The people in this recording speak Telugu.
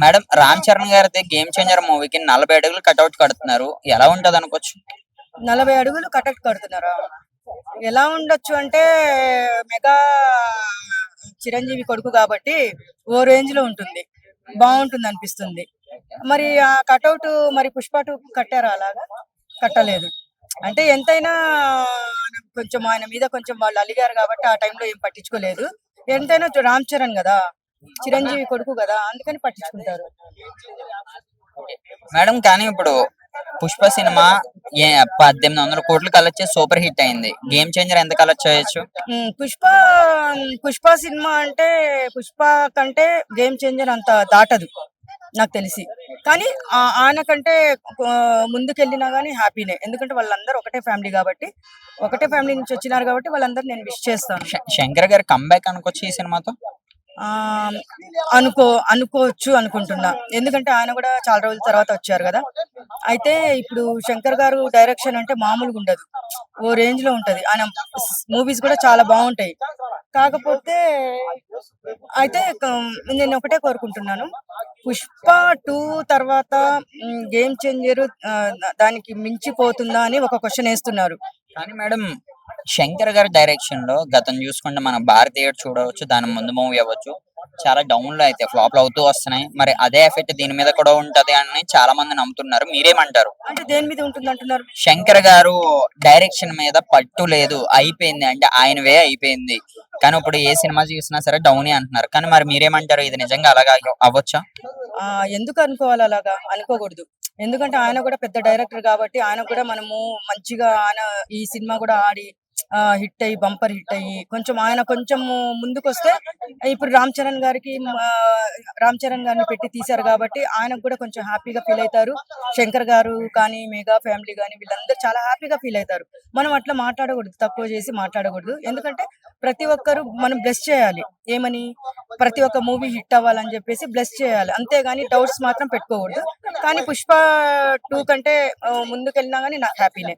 మేడం రామ్ చరణ్ గారి గేమ్ చేంజర్ మూవీకి నలభై అడుగులు కట్అవుట్ కడుతున్నారు. ఎలా ఉంటది అనుకోవచ్చు? నలభై అడుగులు కటక్ కడుతున్నారా. ఎలా ఉండొచ్చు అంటే మెగా చిరంజీవి కొడుకు కాబట్టి ఓ రేంజ్లో ఉంటుంది. బాగుంటుంది అనిపిస్తుంది. మరి ఆ కటౌట్ మరి పుష్ప టూ కట్టారా అలాగా? కట్టలేదు. అంటే ఎంతైనా కొంచెం ఆయన మీద కొంచెం వాళ్ళు అలిగారు కాబట్టి ఆ టైంలో ఏం పట్టించుకోలేదు. ఎంతైనా రామ్ చరణ్ కదా. చిరంజీవి కొడుకు కదా అందుకని పట్టించుకుంటారు. మేడం కానీ ఇప్పుడు పుష్ప సినిమా ఏ పద్దెనిమిది వందల కోట్లు కలెక్ట్ చేసి సూపర్ హిట్ అయింది. గేమ్ చేంజర్ ఎంత కలెక్ట్ చేయొచ్చు? పుష్ప పుష్ప సినిమా అంటే పుష్ప కంటే గేమ్ చేంజర్ అంత దాటదు నాకు తెలిసి. కానీ ఆ- ఆయన కంటే ముందుకెళ్ళినా గానీ హ్యాపీనే ఎందుకంటే వాళ్ళందరూ ఒకటే ఫ్యామిలీ కాబట్టి ఒకటే ఫ్యామిలీ నుంచి వచ్చినారు కాబట్టి వాళ్ళందరూ నేను విష్ చేస్తాను. శంకర్ గారి కంబ్యాక్ అనుకోవచ్చు ఈ సినిమాతో? అనుకో అనుకోవచ్చు అనుకుంటున్నా. ఎందుకంటే ఆయన కూడా చాలా రోజుల తర్వాత వచ్చారు కదా. అయితే ఇప్పుడు శంకర్ గారు డైరెక్షన్ అంటే మామూలుగా ఉండదు. ఓ రేంజ్లో ఉంటది. ఆయన మూవీస్ కూడా చాలా బాగుంటాయి. కాకపోతే అయితే నేను ఒకటే కోరుకుంటున్నాను. పుష్ప టూ తర్వాత గేమ్ చేంజర్ దానికి మించిపోతుందా అని ఒక క్వశ్చన్ వేస్తున్నారు. కానీ మేడం శంకర్ గారి డైరెక్షన్లో గతం చూసుకుంటే మన భారతీయ చూడవచ్చు దాని ముందు మూవీ అవ్వచ్చు. చాలా డౌన్లో అయితే ఫ్లాప్ అవుతూ వస్తున్నాయి. మరి అదే ఎఫెక్ట్ దీని మీద కూడా ఉంటది అని చాలా మంది నమ్ముతున్నారు. మీరేమంటారు? అంటే దేని మీద ఉంటుంది అంటున్నారు? శంకర్ గారు డైరెక్షన్ మీద పట్టు లేదు అయిపోయింది. అంటే ఆయనవే అయిపోయింది. కానీ ఇప్పుడు ఏ సినిమా చూసినా సరే డౌనే అంటున్నారు. కానీ మరి మీరేమంటారు? ఇది నిజంగా అలాగా అవ్వచ్చా? ఎందుకు అనుకోవాలి అలాగా? అనుకోకూడదు. ఎందుకంటే ఆయన కూడా పెద్ద డైరెక్టర్ కాబట్టి ఆయన కూడా మనము మంచిగా ఆయన ఈ సినిమా కూడా ఆడి హిట్ అయ్యి బంపర్ హిట్ అయ్యి కొంచెం ఆయన కొంచెం ముందుకు వస్తే ఇప్పుడు రామ్ చరణ్ గారికి రామ్ చరణ్ గారిని పెట్టి తీశారు కాబట్టి ఆయనకు కూడా కొంచెం హ్యాపీగా ఫీల్ అవుతారు. శంకర్ గారు కానీ మెగా ఫ్యామిలీ కానీ వీళ్ళందరూ చాలా హ్యాపీగా ఫీల్ అవుతారు. మనం అట్లా మాట్లాడకూడదు తక్కువ చేసి మాట్లాడకూడదు. ఎందుకంటే ప్రతి ఒక్కరు మనం బ్లెస్ చేయాలి. ఏమని? ప్రతి ఒక్క మూవీ హిట్ అవ్వాలని చెప్పేసి బ్లెస్ చేయాలి. అంతేగాని డౌట్స్ మాత్రం పెట్టుకోకూడదు. కానీ పుష్ప టూ కంటే ముందుకెళ్ళినా కానీ నాకు హ్యాపీనే.